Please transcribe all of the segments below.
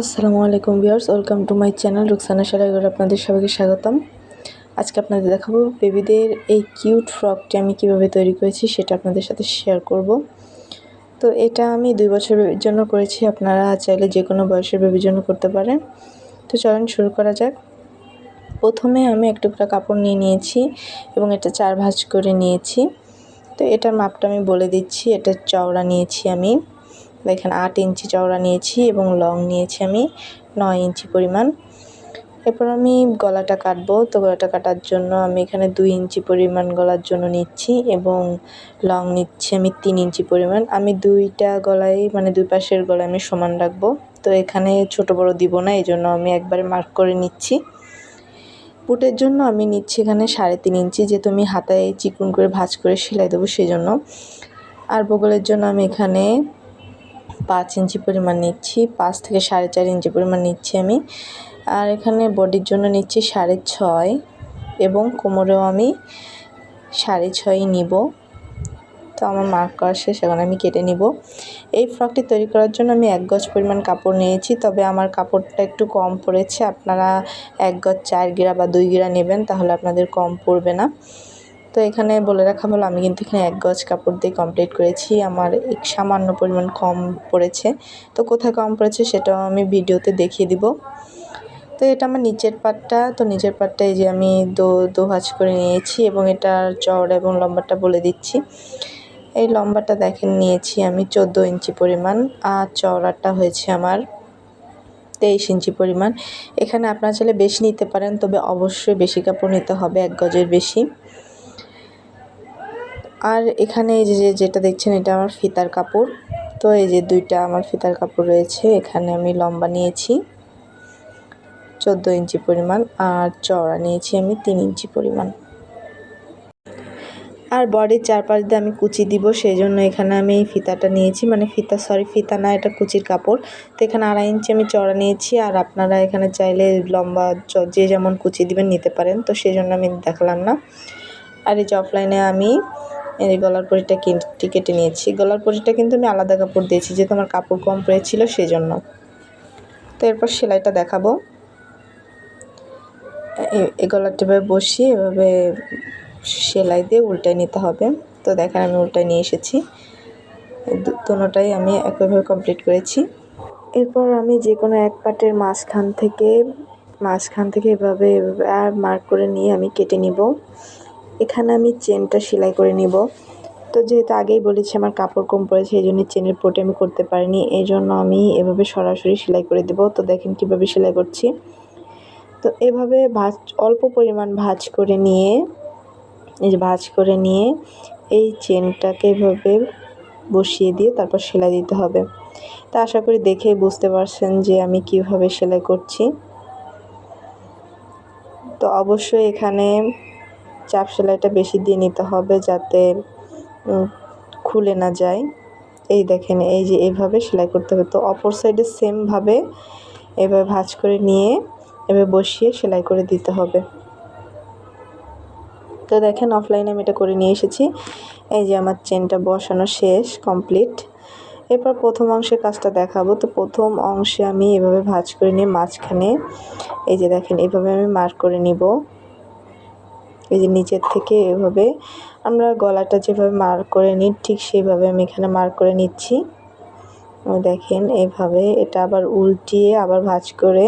আসসালামু আলাইকুম viewers, welcome to my channel Ruksana সারাগর আপনাদের সবাইকে স্বাগতম। আজকে আপনাদের দেখাবো বেবিদের এই কিউট ফ্রকটি আমি কীভাবে তৈরি করেছি, সেটা আপনাদের সাথে শেয়ার করব। তো এটা আমি দুই বছর বেবির জন্য করেছি, আপনারা চাইলে যে কোনো বয়সের বেবির জন্য করতে পারেন। তো চলুন শুরু করা যাক। প্রথমে আমি এক টুকরা কাপড় নিয়ে নিয়েছি এবং এটা চার ভাঁজ করে নিয়েছি। তো এটার মাপটা আমি বলে দিচ্ছি, এটা চওড়া নিয়েছি আমি। দেখেন আট ইঞ্চি চওড়া নিয়েছি এবং লং নিয়েছি আমি নয় ইঞ্চি পরিমাণ। এরপর আমি গলাটা কাটবো। তো গলাটা কাটার জন্য আমি এখানে দুই ইঞ্চি পরিমাণ গলার জন্য নিচ্ছি এবং লং নিচ্ছি আমি তিন ইঞ্চি পরিমাণ। আমি দুইটা গলায় মানে দুই পাশের গলায় আমি সমান রাখব। তো এখানে ছোট বড় দিব না এই জন্য আমি একবারে মার্ক করে নিচ্ছি। বুটের জন্য আমি নিচ্ছি এখানে সাড়ে তিন ইঞ্চি, যেহেতু আমি হাতায় চিকুন করে ভাঁজ করে সেলাই দেবো সেই জন্য আর বগলের জন্য আমি এখানে পাঁচ ইঞ্চি পরিমাণ নিচ্ছি, পাঁচ থেকে সাড়ে চার ইঞ্চি পরিমাণ নিচ্ছি আমি। আর এখানে বডির জন্য নিচ্ছি সাড়ে ছয় এবং কোমরেও আমি সাড়ে ছয়ই নিব। তো আমার মার্ক করা শেষ, এখন আমি কেটে নিব। এই ফ্রকটি তৈরি করার জন্য আমি এক গজ পরিমাণ কাপড় নিয়েছি, তবে আমার কাপড়টা একটু কম পড়েছে। আপনারা এক গজ চার গিরা বা দুই গিরা নেবেন, তাহলে আপনাদের কম পড়বে না। তো এখানে বলে রাখা ভালো আমি কিন্তু এখানে এক গজ কাপড় দিয়ে কমপ্লিট করেছি। আমার সামান্য পরিমাণ কম পড়েছে। তো কোথায় কম পড়েছে সেটাও আমি ভিডিওতে দেখিয়ে দিব। তো এটা আমার নিচের পাটটা। তো নিচের পাটটা এই যে আমি দো দো ভাঁজ করে নিয়েছি এবং এটার চওড়া এবং লম্বাটা বলে দিচ্ছি। এই লম্বাটা দেখেন, নিয়েছি আমি চোদ্দ ইঞ্চি পরিমাণ আর চওড়াটা হয়েছে আমার তেইশ ইঞ্চি পরিমাণ। এখানে আপনারা চাইলে বেশি নিতে পারেন, তবে অবশ্যই বেশি কাপড় নিতে হবে, এক গজের বেশি। আর এখানে এই যে যেটা দেখছেন, এটা আমার ফিতার কাপড়। তো এই যে দুইটা আমার ফিতার কাপড় রয়েছে, এখানে আমি লম্বা নিয়েছি, চোদ্দ ইঞ্চি পরিমাণ, আর চওড়া নিয়েছি আমি তিন ইঞ্চি পরিমাণ। আর বডির চারপাশ দিয়ে আমি কুচি দিব সেই জন্য এখানে আমি ফিতাটা নিয়েছি। মানে ফিতা সরি ফিতা না, এটা কুচির কাপড়। তো এখানে আড়াই ইঞ্চি আমি চড়া নিয়েছি, আর আপনারা এখানে চাইলে লম্বা যে যেমন কুচি দিবেন নিতে পারেন। তো সেই জন্য আমি দেখালাম না। আর এই যে অফলাইনে আমি এই গলার পরিটা কেটে কেটে নিয়েছি। গলার পরিটা কিন্তু আমি আলাদা কাপড় দিয়েছি, যেহেতু আমার কাপড় কম পড়েছিল সেই জন্য তো এরপর সেলাইটা দেখাবো। এই গলারটা এভাবে বসিয়ে এভাবে সেলাই দিয়ে উল্টায় নিতে হবে। তো দেখেন আমি উল্টায় নিয়ে এসেছি। দুটোটাই আমি একইভাবে কমপ্লিট করেছি। এরপর আমি যে কোনো এক পাটের মাঝখান থেকে মাঝখান থেকে এভাবে আর মার্ক করে নিয়ে আমি কেটে নিব। এখানে আমি চেনটা সেলাই করে নিব। তো যেহেতু আগেই বলেছি আমার কাপড় কম পড়েছে, এই জন্য চেনের পোটে আমি করতে পারিনি। এই জন্য আমি এভাবে সরাসরি সেলাই করে দেব। তো দেখেন কীভাবে সেলাই করছি। তো এভাবে ভাজ, অল্প পরিমাণ ভাজ করে নিয়ে, এই যে ভাজ করে নিয়ে এই চেনটাকে এভাবে বসিয়ে দিয়ে তারপর সেলাই দিতে হবে। তা আশা করি দেখে বুঝতে পারছেন যে আমি কীভাবে সেলাই করছি। তো অবশ্যই এখানে চাপ সেলাইটা বেশি দিয়ে নিতে হবে যাতে খুলে না যায়। এই দেখেন, এই যে এইভাবে সেলাই করতে হবে। তো অপর সাইডে সেমভাবে এভাবে ভাঁজ করে নিয়ে এভাবে বসিয়ে সেলাই করে দিতে হবে। তো দেখেন অফলাইনে আমি এটা করে নিয়ে এসেছি। এই যে আমার চেনটা বসানো শেষ কমপ্লিট এরপর প্রথম অংশের কাজটা দেখাবো। তো প্রথম অংশে আমি এভাবে ভাঁজ করে নিয়ে মাঝখানে, এই যে দেখেন, এভাবে আমি মার্ক করে নিব। এই যে নিচের থেকে এভাবে আমরা গলাটা যেভাবে মার করে নিই, ঠিক সেইভাবে আমি এখানে মার করে নিচ্ছি। দেখেন, এভাবে এটা আবার উল্টিয়ে আবার ভাঁজ করে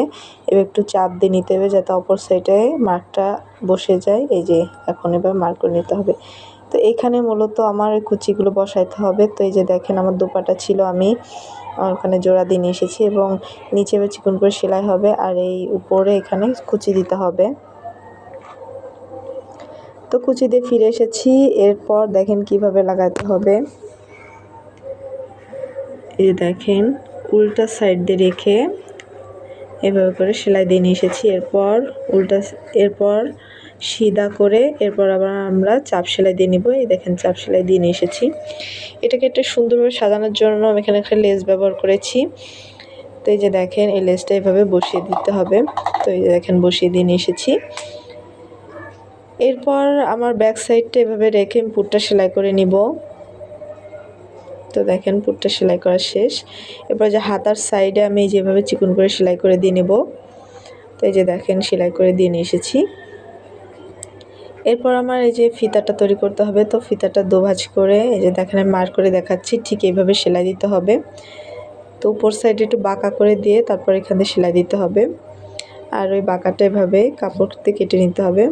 এবার একটু চাপ দিয়ে নিতে হবে যাতে অপর সাইডে মার্কটা বসে যায়। এই যে এখন এবার মার করে নিতে হবে। তো এখানে মূলত আমার কুচিগুলো বসাইতে হবে। তো এই যে দেখেন, আমার দুপাটা ছিল, আমি ওখানে জোড়া দিয়ে নিয়ে এসেছি এবং নিচে চিকন করে সেলাই হবে আর এই উপরে এখানে কুচি দিতে হবে। তো কুচি দিয়ে ফিরে এসেছি। এরপর দেখেন কীভাবে লাগাতে হবে। এই দেখেন, উল্টা সাইড দিয়ে রেখে এভাবে করে সেলাই দিয়ে নিয়ে এসেছি। এরপর উল্টা এরপর সিধা করে এরপর আবার আমরা চাপ সেলাই দিয়ে নিব। এই দেখেন, চাপ সেলাই দিয়ে নিয়ে এসেছি। এটাকে একটা সুন্দরভাবে সাজানোর জন্য আমি এখানে একটা লেস ব্যবহার করেছি। তো এই যে দেখেন, এই লেসটা এভাবে বসিয়ে দিতে হবে। তো এই যে দেখেন, বসিয়ে দিয়ে নিয়ে এসেছি। এরপর আমার ব্যাক সাইডটা এভাবে রেখে আমি পুটটা সেলাই করে নিব। তো দেখেন, পুটটা সেলাই করা শেষ। এরপর যে হাতার সাইডে আমি যেভাবে চিকন করে সেলাই করে দিয়ে নেব। তো এই যে দেখেন, সেলাই করে দিয়ে নিয়ে এসেছি। এরপর আমার এই যে ফিতাটা তৈরি করতে হবে। তো ফিতাটা দোভাজ করে, এই যে দেখেন, আমি মার করে দেখাচ্ছি, ঠিক এইভাবে সেলাই দিতে হবে। তো উপর সাইডে একটু বাঁকা করে দিয়ে তারপর এখানে সেলাই দিতে হবে। আর ওই বাঁকাটা এভাবে কাপড়তে কেটে নিতে হবে।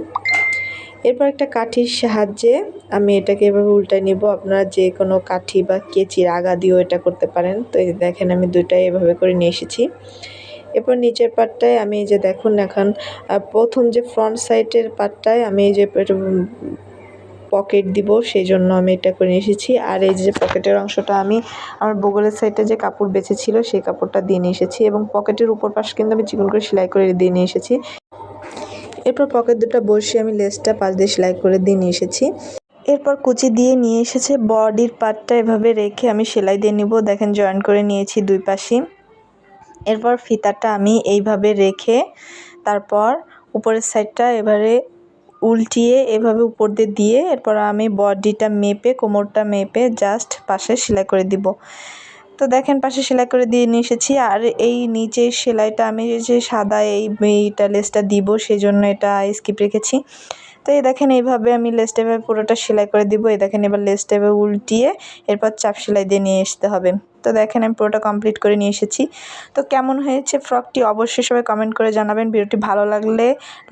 এরপর একটা কাঠির সাহায্যে আমি এটাকে এভাবে উল্টায় নিব। আপনারা যে কোনো কাঠি বা কেচির আগা দিয়েও এটা করতে পারেন। তো দেখেন, আমি দুইটাই এভাবে করে নিয়ে এসেছি। এরপর নিচের পাটটায় আমি যে দেখুন, এখন প্রথম যে ফ্রন্ট সাইডের পাটটায় আমি এই যে পকেট দিব সেই জন্য আমি এটা করে এসেছি। আর এই যে পকেটের অংশটা আমি আমার বগলের সাইডে যে কাপড় বেঁচেছিল, সেই কাপড়টা দিয়ে নিয়ে এসেছি এবং পকেটের উপর পাশ কিন্তু আমি চিকন করে সেলাই করে দিয়ে নিয়ে এসেছি। এরপর পকেট দুটো বসিয়ে আমি লেসটা পাশ দিয়ে সেলাই করে দিয়ে নিয়ে এসেছি। এরপর কুচি দিয়ে নিয়ে এসেছে, বডির পার্টটা এভাবে রেখে আমি সেলাই দিয়ে নিব। দেখেন জয়েন করে নিয়েছি দুই পাশে। এরপর ফিতাটা আমি এইভাবে রেখে তারপর উপরের সাইডটা এবারে উল্টিয়ে এভাবে উপর দিয়ে দিয়ে এরপর আমি বডিটা মেপে, কোমরটা মেপে জাস্ট পাশে সেলাই করে দিব। তো দেখেন পাশে সেলাই করে দিয়ে নিয়ে এসেছি। আর এই নিচের সেলাইটা আমি যে সাদা এই এইটা লেসটা দিব, সেজন্য এটা স্কিপ রেখেছি। তো এই দেখেন এইভাবে আমি লেসটা এভাবে পুরোটা সেলাই করে দিব। এই দেখেন এবার লেসটা এভাবে উল্টিয়ে এরপর চাপ সেলাই দিয়ে নিয়ে আসতে হবে। তো দেখেন আমি পুরোটা কমপ্লিট করে নিয়ে এসেছি। তো কেমন হয়েছে ফ্রকটি অবশ্যই সবাই কমেন্ট করে জানাবেন। ভিডিওটি ভালো লাগলে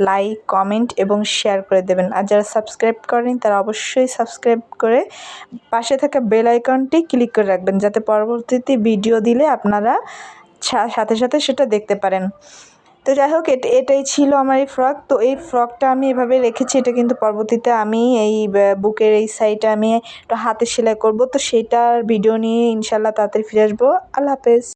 লাইক কমেন্ট এবং শেয়ার করে দেবেন। আর যারা সাবস্ক্রাইব করেন তারা অবশ্যই সাবস্ক্রাইব করে পাশে থাকা বেল আইকনটি ক্লিক করে রাখবেন। যাতে পরবর্তীতে ভিডিও দিলে আপনারা সাথে সাথে সেটা দেখতে পারেন। তো যাই হোক এটাই ছিল আমার এই ফ্রক। তো এই ফ্রকটা আমি এভাবে রেখেছি, এটা কিন্তু পরবর্তীতে আমি এই বুকের এই সাইডটা আমি হাতে সেলাই করব। তো সেটার ভিডিও নিয়ে ইনশাল্লাহ তাড়াতাড়ি ফিরে আসব। আল্লাহ হাফেজ।